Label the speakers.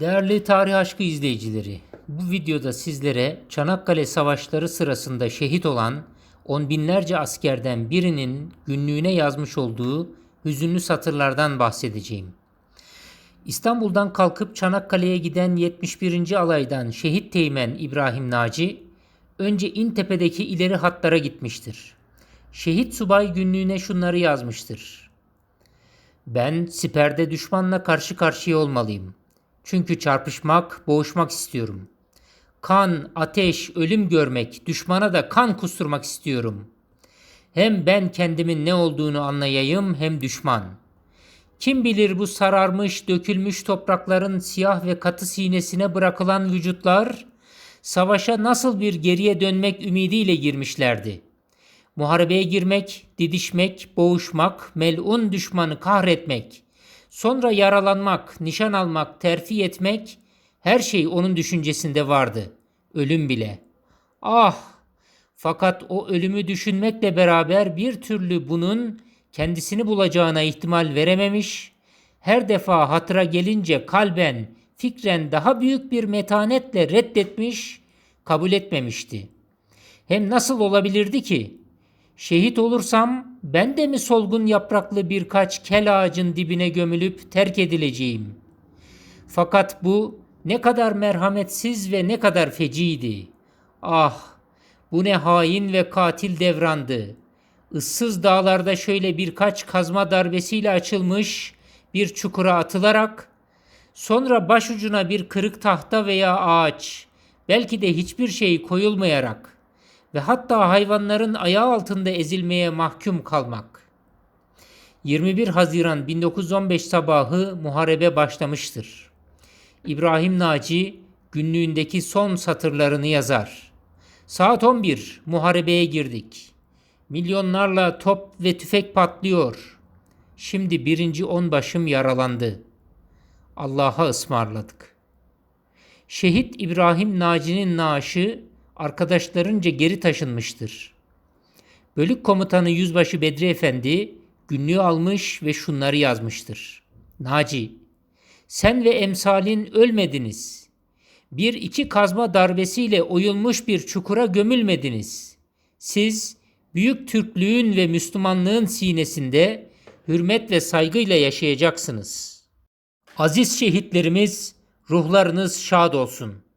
Speaker 1: Değerli tarih aşkı izleyicileri, bu videoda sizlere Çanakkale Savaşları sırasında şehit olan on binlerce askerden birinin günlüğüne yazmış olduğu hüzünlü satırlardan bahsedeceğim. İstanbul'dan kalkıp Çanakkale'ye giden 71. alaydan şehit teğmen İbrahim Naci, önce İntepe'deki ileri hatlara gitmiştir. Şehit subay günlüğüne şunları yazmıştır. Ben siperde düşmanla karşı karşıya olmalıyım. Çünkü çarpışmak, boğuşmak istiyorum. Kan, ateş, ölüm görmek, düşmana da kan kusturmak istiyorum. Hem ben kendimin ne olduğunu anlayayım hem düşman. Kim bilir bu sararmış, dökülmüş toprakların siyah ve katı sinesine bırakılan vücutlar savaşa nasıl bir geriye dönmek ümidiyle girmişlerdi. Muharebeye girmek, didişmek, boğuşmak, melun düşmanı kahretmek, sonra yaralanmak, nişan almak, terfi etmek, her şey onun düşüncesinde vardı. Ölüm bile. Ah! Fakat o ölümü düşünmekle beraber bir türlü bunun kendisini bulacağına ihtimal verememiş, her defa hatıra gelince kalben, fikren daha büyük bir metanetle reddetmiş, kabul etmemişti. Hem nasıl olabilirdi ki? Şehit olursam ben de mi solgun yapraklı birkaç kel ağacın dibine gömülüp terk edileceğim? Fakat bu ne kadar merhametsiz ve ne kadar feciydi. Ah, bu ne hain ve katil devrandı. Issız dağlarda şöyle birkaç kazma darbesiyle açılmış bir çukura atılarak, sonra başucuna bir kırık tahta veya ağaç, belki de hiçbir şey koyulmayarak ve hatta hayvanların ayağı altında ezilmeye mahkum kalmak. 21 Haziran 1915 sabahı muharebe başlamıştır. İbrahim Naci günlüğündeki son satırlarını yazar. Saat 11 muharebeye girdik. Milyonlarla top ve tüfek patlıyor. Şimdi birinci onbaşım yaralandı. Allah'a ısmarladık. Şehit İbrahim Naci'nin naaşı arkadaşlarınca geri taşınmıştır. Bölük komutanı Yüzbaşı Bedri Efendi günlüğü almış ve şunları yazmıştır. Naci, sen ve emsalin ölmediniz. Bir iki kazma darbesiyle oyulmuş bir çukura gömülmediniz. Siz büyük Türklüğün ve Müslümanlığın sinesinde hürmet ve saygıyla yaşayacaksınız. Aziz şehitlerimiz ruhlarınız şad olsun.''